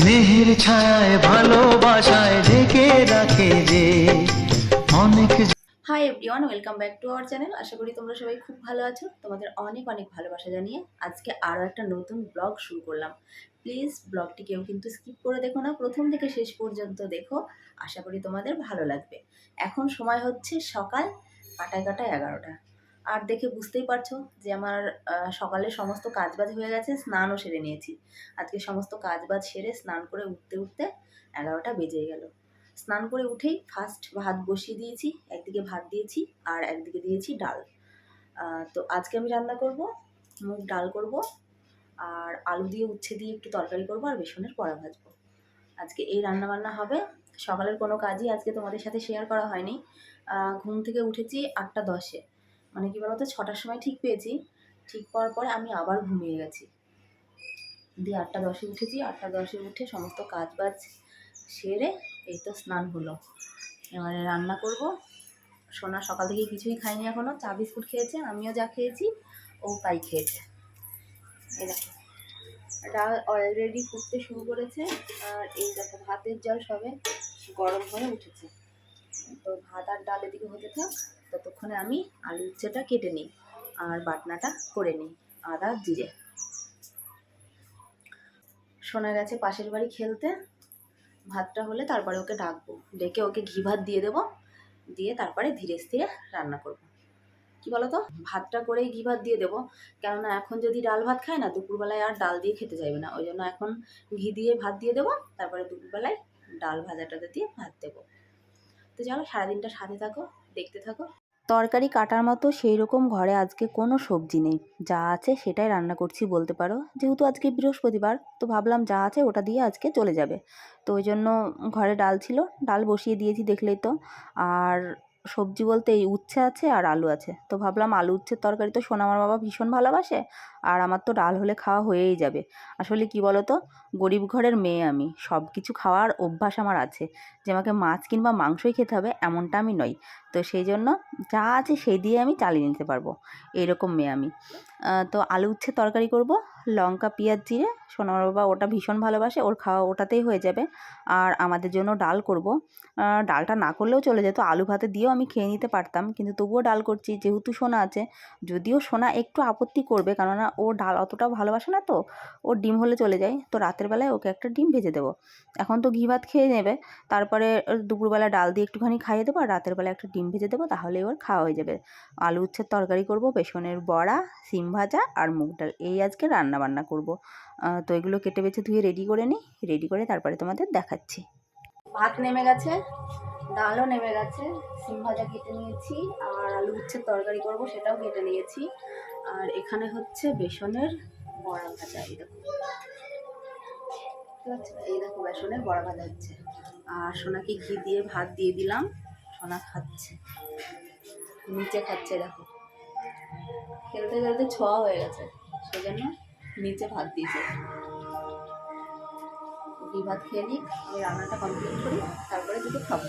স্নেহের ছায়ায়, ভালোবাসায় ঢেকে রাখে যে অনেক hi everyone welcome back to our channel আশা করি তোমরা সবাই খুব ভালো আছো। তোমাদের অনেক অনেক ভালোবাসা জানিয়ে আজকে আরও একটা নতুন ব্লগ শুরু করলাম। প্লিজ ব্লগটি কেউ কিন্তু স্কিপ করে দেখো না। প্রথম থেকে শেষ পর্যন্ত দেখো। আশা করি তোমাদের ভালো লাগবে। এখন সময় হচ্ছে সকাল কাটায় কাটায় এগারোটা। আর দেখে বুঝতেই পারছ যে আমার সকালে সমস্ত কাজবাজ হয়ে গেছে, স্নানও সেরে নিয়েছি। আজকে সমস্ত কাজবাজ সেরে স্নান করে উঠতে উঠতে এগারোটা বেজে গেল। স্নান করে উঠেই ফার্স্ট ভাত বসিয়ে দিয়েছি, একদিকে ভাত দিয়েছি আর একদিকে দিয়েছি ডাল। তো আজকে আমি রান্না করব, মুগ ডাল করব আর আলু দিয়ে উচ্ছে দিয়ে একটু তরকারি করব আর বেসনের বড়া ভাজবো। আজকে এই রান্না বান্না হবে। সকালের কোনো কাজই আজকে তোমাদের সাথে শেয়ার করা হয়নি। ঘুম থেকে উঠেছি আটটা দশে। মানে কি বলতো, ছটার সময় ঠিক পেয়েছি। ঠিক পাওয়ার পরে আমি আবার ঘুমিয়ে গেছি। দিয়ে আটটা দশে উঠেছি। আটটা দশে উঠে সমস্ত কাজ বাজ সেরে এই তো স্নান হলো। এবারে রান্না করব। সোনা সকাল থেকে কিছুই খাইনি এখনও চা বিস্কুট খেয়েছে, আমিও যা খেয়েছি, ও তাই খেয়েছে। ডাল অলরেডি ফুটতে শুরু করেছে। আর এই দেখো, ভাতের জল সবে গরম হয়ে উঠেছে। তো ভাত আর ডাল এদিকে হতে থাক, ততক্ষণে আমি আলু উচ্ছেটা কেটে নিই আর বাটনাটা করে নিই, আদা, জিরে। শোনা গেছে পাশের বাড়ি খেলতে, ভাতটা হলে তারপরে ওকে ডাকবো। ডেকে ওকে ঘি ভাত দিয়ে দেবো, দিয়ে তারপরে ধীরে স্থিরে রান্না করব। কি বলতো? ভাতটা করেই ঘি ভাত দিয়ে দেবো। কেননা এখন যদি ডাল ভাত খায় না, দুপুরবেলায় আর ডাল দিয়ে খেতে চাইবে না। ওই জন্য এখন ঘি দিয়ে ভাত দিয়ে দেবো, তারপরে দুপুরবেলায় ডাল ভাজাটাতে দিয়ে ভাত দেবো। তো চলো, সারাদিনটা সাথে থাকো, দেখতে থাকো। তরকারি কাটার মতো সেই রকম ঘরে আজকে কোনো সবজি নেই। যা আছে সেটাই রান্না করছি বলতে পারো। যেহেতু আজকে বৃহস্পতিবার, তো ভাবলাম যা আছে ওটা দিয়ে আজকে চলে যাবে। তো ওই জন্য ঘরে ডাল ছিল, ডাল বসিয়ে দিয়েছি দেখলেই তো। আর সবজি বলতে এই উচ্ছে আছে আর আলু আছে। তো ভাবলাম আলু উচ্ছের তরকারি তো সোনা আমার বাবা ভীষণ ভালোবাসে, আর আমার তো ডাল হলে খাওয়া হয়েই যাবে। আসলে কি বলো তো গরিব ঘরের মেয়ে আমি সব কিছু খাওয়ার অভ্যাস আমার আছে। যে আমাকে মাছ কিংবা মাংসই খেতে হবে এমনটা আমি নই। তো সেই জন্য যা আছে সেই দিয়ে আমি চালিয়ে নিতে পারব, এরকম মেয়ে আমি। তো আলু উচ্ছে তরকারি করব লঙ্কা, পেঁয়াজ, জিরে সোনার বাবা ওটা ভীষণ ভালোবাসে, ওর খাওয়া ওটাতেই হয়ে যাবে। আর আমাদের জন্য ডাল করব। ডালটা না করলেও চলে যেত, আলু ভাতে দিয়েও আমি খেয়ে নিতে পারতাম, কিন্তু তবুও ডাল করছি, যেহেতু সোনা আছে, যদিও সোনা একটু আপত্তি করবে, কেননা ও ডাল অতটাও ভালোবাসে না তো ওর ডিম হলে চলে যায়, তো রাতের বেলায় ওকে একটা ডিম ভেজে দেবো। এখন তো ঘি ভাত খেয়ে নেবে, তারপরে দুপুরবেলা ডাল দিয়ে একটুখানি খাইয়ে দেবো, আর রাতের বেলা একটা ডিম ভেজে দেবো, তাহলে এবার খাওয়া হয়ে যাবে। আলু উচ্ছের তরকারি করব, বেসনের বড়া, সিম ভাজা, আর মুগ ডাল। এই আজকে রান্না। বান্না করব। তো এগুলো কেটে বেছে ধুয়ে রেডি করে নিই রেডি করে তারপরে তোমাদের দেখাচ্ছি। ভাত নেমে গেছে, ডালও নেমে গেছে, সিম ভাজা কেটে নিয়েছি, আর আলু উচ্ছের তরকারি করব সেটাও কেটে নিয়েছি। আর এখানে হচ্ছে বেসনের বড়া ভাজা এই দেখো এই দেখো বেসনের বড়া ভাজা হচ্ছে। আর সোনাকে ঘি দিয়ে ভাত দিয়ে দিলাম, সোনা খাচ্ছে। নিচে খাচ্ছে, দেখো। খেলতে খেলতে ছোঁয়া হয়ে গেছে, সেজন্য নিচে ভাত দিয়েছে। ঘি ভাত খেয়ে নিই আমি রান্নাটা কমপ্লিট করি, তারপরে দুটো খাব।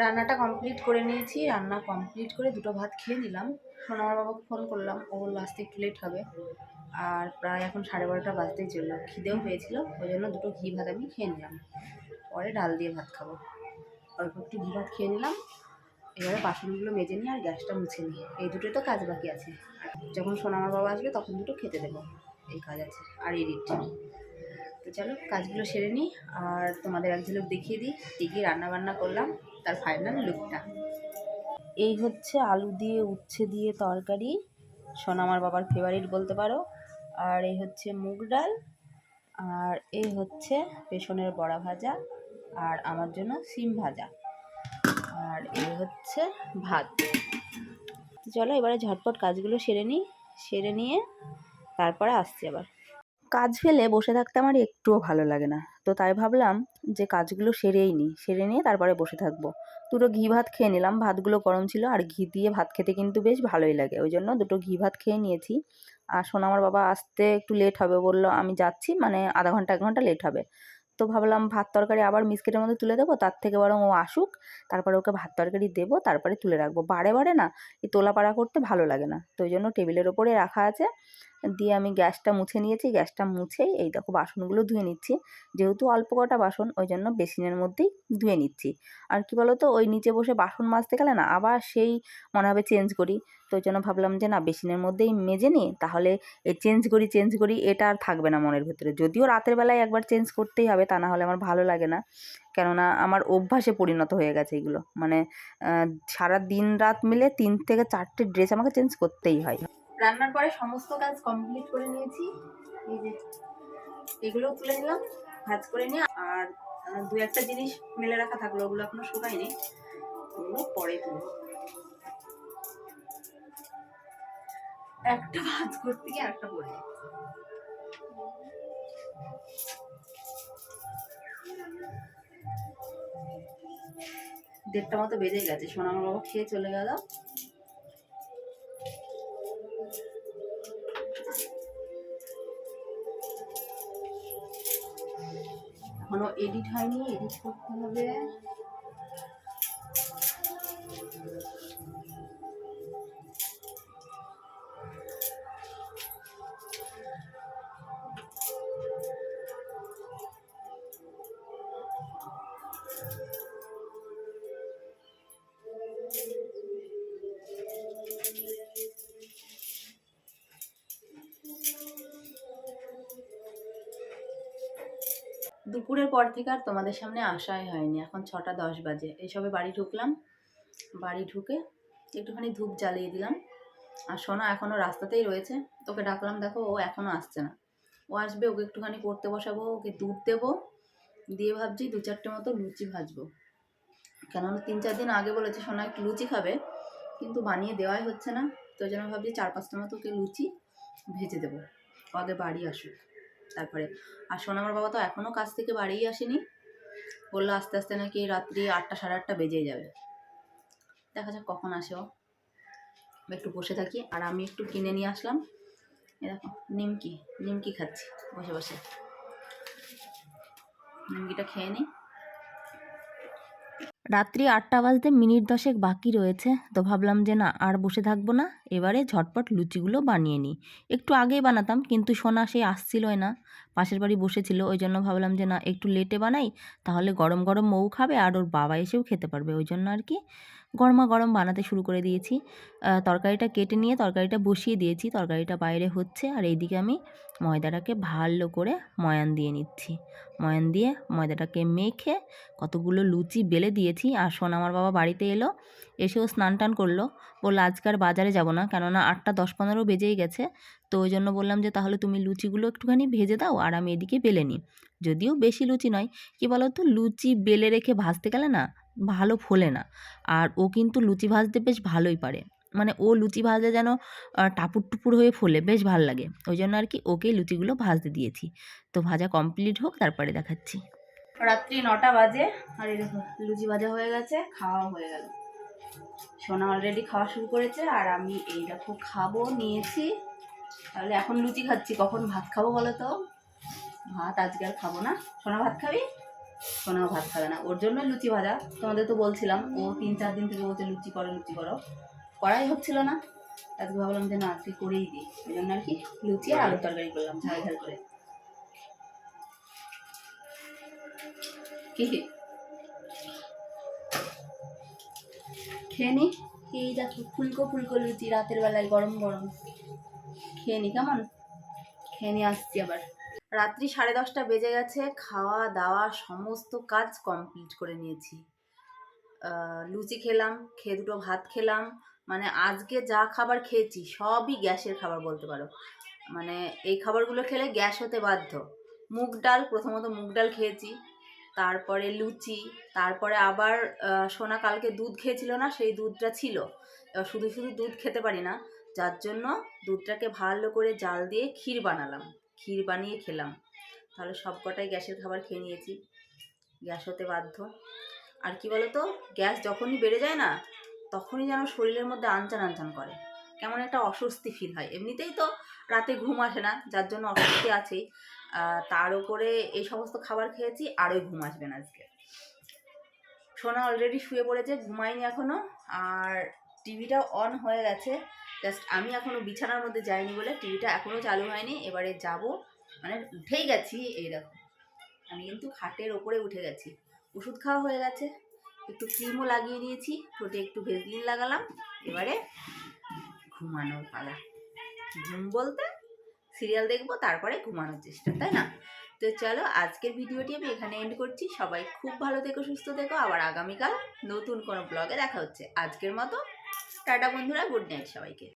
রান্নাটা কমপ্লিট করে নিয়েছি, রান্না কমপ্লিট করে দুটো ভাত খেয়ে নিলাম। সোনার বাবাকে ফোন করলাম, ও বলল আসতে একটু লেট হবে। আর প্রায় এখন সাড়ে বারোটা বাজতেই চলল, খিদেও পেয়েছিল, ওই জন্য দুটো ঘি ভাত আমি খেয়ে নিলাম। পরে ডাল দিয়ে ভাত খাব। অল্প একটু ঘি ভাত খেয়ে নিলাম, এবারে বাসনগুলো মেজে নিয়ে আর গ্যাসটা মুছে নিই। এই দুটোই তো কাজ বাকি আছে। যখন সোনামার বাবা আসবে, তখন দুটো খেতে দেবো। এই কাজ আছে, আর এডিট তো চলো, কাজগুলো সেরে নিই, আর তোমাদের এক ঝলক দেখিয়ে দিই, কী কী রান্না বান্না করলাম, তার ফাইনাল লুকটা এই হচ্ছে আলু দিয়ে উচ্ছে দিয়ে তরকারি সোনামার বাবার ফেভারিট বলতে পারো। আর এই হচ্ছে মুগ ডাল, আর এই হচ্ছে বেসনের বড়া ভাজা, আর আমার জন্য সিম ভাজা। আর এই হচ্ছে ভাত। চলো, এবারে ঝটপট কাজগুলো সেরে নিই, সেরে নিয়ে তারপরে আসছি আবার। কাজ ফেলে বসে থাকতে আমার একটুও ভালো লাগে না। তো তাই ভাবলাম যে কাজগুলো সেরেই নিই। সেরে নিয়ে তারপরে বসে থাকব। দুটো ঘি ভাত খেয়ে নিলাম। ভাতগুলো গরম ছিল আর ঘি দিয়ে ভাত খেতে কিন্তু বেশ ভালোই লাগে। ওই জন্য দুটো ঘি ভাত খেয়ে নিয়েছি। আর শোনা আমার বাবা আসতে একটু লেট হবে বলল, আমি যাচ্ছি মানে আধা ঘণ্টা, এক ঘণ্টা লেট হবে। তো ভাবলাম ভাত তরকারি আবার মিসকেটের মধ্যে তুলে দেবো, তার থেকে বরং ও আসুক, তারপরে ওকে ভাত তরকারি দেবো, তারপরে তুলে রাখব। বারে বারে না, এই তোলাপাড়া করতে ভালো লাগে না। তো ওই জন্য টেবিলের ওপরে রাখা আছে। দিয়ে আমি গ্যাসটা মুছে নিয়েছি। গ্যাসটা মুছেই এই দেখো বাসনগুলো ধুয়ে নিচ্ছি। যেহেতু অল্প কটা বাসন, ওই জন্য বেসিনের মধ্যেই ধুয়ে নিচ্ছি। আর কি বলো তো ওই নিচে বসে বাসন মাজতে গেলে না, আবার সেই মনে হবে চেঞ্জ করি। তো ওই জন্য ভাবলাম যে না, বেসিনের মধ্যেই মেজে নিই, তাহলে এই চেঞ্জ করি চেঞ্জ করি, এটা আর থাকবে না মনের ভেতরে। যদিও রাতের বেলায় একবার চেঞ্জ করতেই হবে, তা না হলে আমার ভালো লাগে না। কেননা আমার অভ্যাসে পরিণত হয়ে গেছে এগুলো। মানে সারা দিন রাত মিলে তিন থেকে চারটে ড্রেস আমাকে চেঞ্জ করতেই হয়। রান্নার পরে সমস্ত কাজ কমপ্লিট করে নিয়েছি। এই যে এগুলো তুলে নিলাম, ভাজ করে নিয়ে, আর দু একটা জিনিস মেলে রাখা থাকল, ওগুলো এখনও শুকায়নি। ওগুলো পরে তুলবো। একটা ভাজ করতে গিয়ে একটা যাচ্ছে। দেড়টা মতো বেজে গেছে সোনা আমার বাবা খেয়ে চলে গেল। এখনও এডিট হয়নি এডিট করতে হবে। দুপুরের পর থেকে আর তোমাদের সামনে আসাই হয়নি। এখন ছটা দশ বাজে। এইসবে বাড়ি ঢুকলাম। বাড়ি ঢুকে একটুখানি ধূপ জ্বালিয়ে দিলাম। আর সোনা এখনও রাস্তাতেই রয়েছে। তোকে ডাকলাম, দেখো ও এখনও আসছে না। ও আসবে, ওকে একটুখানি পড়তে বসাবো, ওকে দুধ দেবো। দিয়ে ভাবছি দু চারটে মতো লুচি ভাজবো। কেননা তিন চার দিন আগে বলেছে সোনা একটু লুচি খাবে, কিন্তু বানিয়ে দেওয়াই হচ্ছে না। তো জন্য ভাবছি চার পাঁচটা মতো ওকে লুচি ভেজে দেবো। আগে বাড়ি আসুক। তারপরে, আর আমার বাবা তো এখনও কাজ থেকে বাড়িই আসেনি। বলল আস্তে আস্তে নাকি রাত্রি আটটা, সাড়ে আটটা বেজেই যাবে। দেখা যাক কখন আসে ও। একটু বসে থাকি, আর আমি একটু কিনে নিয়ে আসলাম। এরকম নিমকি নিমকি খাচ্ছি বসে বসে। নিমকিটা খেয়ে নিই রাত্রি আটটা বাজতে মিনিট দশেক বাকি রয়েছে, তো ভাবলাম যে না, আর বসে থাকব না। এবারে ঝটপট লুচিগুলো বানিয়ে নিই। একটু আগেই বানাতাম, কিন্তু সোনা সেই আসছিলই না। পাশের বাড়ি বসেছিল ওই জন্য ভাবলাম যে, না, একটু লেটে বানাই, তাহলে গরম গরম মৌ খাবে আর ওর বাবা এসেও খেতে পারবে। ওই জন্য আর কি গরমা গরম বানাতে শুরু করে দিয়েছি। তরকারিটা কেটে নিয়ে তরকারিটা বসিয়ে দিয়েছি, তরকারিটা বাইরে হচ্ছে আর এইদিকে আমি ময়দাটাকে ভালো করে ময়ান দিয়ে নিচ্ছি। ময়ান দিয়ে ময়দাটাকে মেখে কতগুলো লুচি বেলে দিয়েছি আর শোন, আমার বাবা বাড়িতে এলো, এসেও স্নান টান করল। বলল, আজকে আর বাজারে যাব না, কেননা আটটা দশ পনেরো বেজেই গেছে তো ওই জন্য বললাম যে, তাহলে তুমি লুচিগুলো একটুখানি ভেজে দাও আর আমি এদিকে বেলে নিই। যদিও বেশি লুচি নয়, কি বলো তো লুচি বেলে রেখে ভাজতে গেলে না ভালো ফোলে না। আর ও কিন্তু লুচি ভাজতে বেশ ভালোই পারে। মানে ও লুচি ভাজলে যেন টাপুর টুপুর হয়ে ফোলে, বেশ ভালো লাগে। ওই জন্য আর কি ওকে লুচিগুলো ভাজতে দিয়েছি। তো ভাজা কমপ্লিট হোক, তারপরে দেখাচ্ছি। রাত্রি নটা বাজে, আর দেখো, লুচি ভাজা হয়ে গেছে খাওয়া হয়ে গেল। সোনা অলরেডি খাওয়া শুরু করেছে, আর আমি এই দেখো খাব, নিয়েছি। তাহলে এখন লুচি খাচ্ছি। কখন ভাত খাব বলো তো? ভাত আজকে আর খাব না। সোনা ভাত খাবি? সোনাও ভাত খাবে না। ওর জন্য লুচি ভাজা। তোমাদের তো বলছিলাম, ও তিন চার দিন থেকে বলছে লুচি করো লুচি করো। করাই হচ্ছিল না। আজকে ভাবলাম যে না, আজকে করেই দিই। ওই জন্য আর কি লুচি আর আলুর তরকারি করলাম, ঝাল ঝাল করে। কি? খেয়ে নি? এই দেখো, ফুলকো ফুলকো লুচি, রাতের বেলায় গরম গরম। খেয়ে নি, কেমন? খেয়ে নিয়ে আসছি আবার। রাত্রি সাড়ে দশটা বেজে গেছে, খাওয়া দাওয়া সমস্ত কাজ কমপ্লিট করে নিয়েছি। লুচি খেলাম, খেয়ে দুটো ভাত খেলাম মানে আজকে যা খাবার খেয়েছি সবই গ্যাসের খাবার বলতে পারো। মানে এই খাবারগুলো খেলে গ্যাস হতে বাধ্য। মুগ ডাল, প্রথমত মুগ ডাল খেয়েছি, তারপরে লুচি, তারপরে আবার সোনা কালকে দুধ খেয়েছিল না, সেই দুধটা ছিল। শুধু শুধু দুধ খেতে পারি না যার জন্য দুধটাকে ভালো করে জাল দিয়ে ক্ষীর বানালাম। ক্ষীর বানিয়ে খেলাম। তাহলে সব কটাই গ্যাসের খাবার খেয়ে নিয়েছি। গ্যাস হতে বাধ্য। আর কি বলতো? গ্যাস যখনই বেড়ে যায় না, তখনই যেন শরীরের মধ্যে আনচান আনচান করে। কেমন একটা অস্বস্তি ফিল হয়। এমনিতেই তো রাতে ঘুম আসে না, যার জন্য অস্বস্তি আছেই তার উপরে এই সমস্ত খাবার খেয়েছি, আরোই ঘুম আসবে না আজকে। সোনা অলরেডি শুয়ে পড়েছে, ঘুমায়নি এখনও আর টিভিটাও অন হয়ে গেছে। জাস্ট আমি এখনও বিছানার মধ্যে যাইনি বলে টিভিটা এখনও চালু হয়নি। এবারে যাব। মানে উঠেই গেছি। এই দেখো, আমি কিন্তু খাটের ওপরে উঠে গেছি। ওষুধ খাওয়া হয়ে গেছে। একটু ক্রিমও লাগিয়ে নিয়েছি ঠোঁটে একটু ভেজলিন লাগালাম। এবারে ঘুমানোর পালা। ঘুম বলতে সিরিয়াল দেখব, তারপরে ঘুমানোর চেষ্টা, তাই না? তো চলো, আজকের ভিডিওটি আমি এখানে এন্ড করছি। সবাই খুব ভালো থেকো, সুস্থ থেকো। আবার আগামীকাল নতুন কোনো ব্লগে দেখা হচ্ছে। আজকের মতো টাটা বন্ধুরা গুড নাইট সবাইকে।